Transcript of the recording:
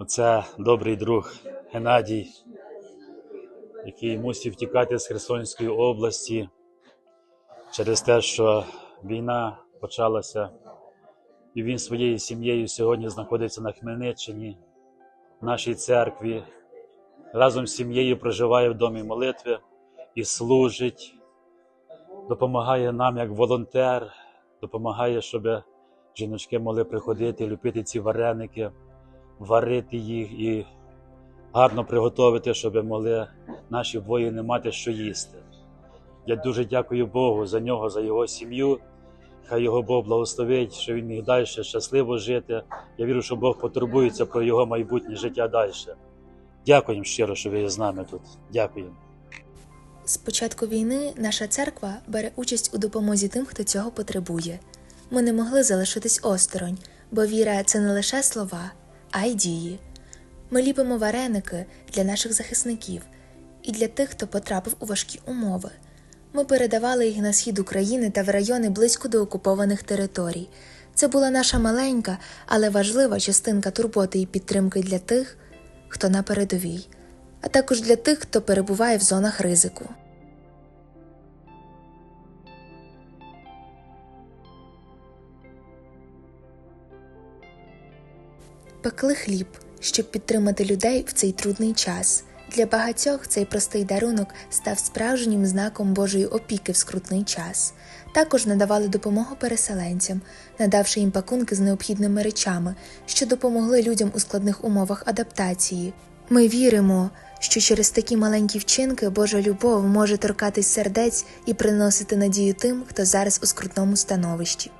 Оце добрий друг Геннадій, який мусив тікати з Херсонської області через те, що війна почалася, і він своєю сім'єю сьогодні знаходиться на Хмельниччині, в нашій церкві. Разом з сім'єю проживає в домі молитви і служить, допомагає нам як волонтер, допомагає, щоб жіночки могли приходити, ліпити ці вареники, варити їх і гарно приготувати, щоб могли наші воїни мати що їсти. Я дуже дякую Богу за нього, за його сім'ю. Хай його Бог благословить, що він міг далі щасливо жити. Я вірю, що Бог потурбується про його майбутнє життя далі. Дякуємо щиро, що ви є з нами тут. Дякуємо. З початку війни наша церква бере участь у допомозі тим, хто цього потребує. Ми не могли залишитись осторонь, бо віра це не лише слова, а й дії. Ми ліпимо вареники для наших захисників і для тих, хто потрапив у важкі умови. Ми передавали їх на схід України та в райони близько до окупованих територій. Це була наша маленька, але важлива частинка турботи і підтримки для тих, хто на передовій, а також для тих, хто перебуває в зонах ризику. Пекли хліб, щоб підтримати людей в цей трудний час. Для багатьох цей простий дарунок став справжнім знаком Божої опіки в скрутний час. Також надавали допомогу переселенцям, надавши їм пакунки з необхідними речами, що допомогли людям у складних умовах адаптації. Ми віримо, що через такі маленькі вчинки Божа любов може торкатись сердець і приносити надію тим, хто зараз у скрутному становищі.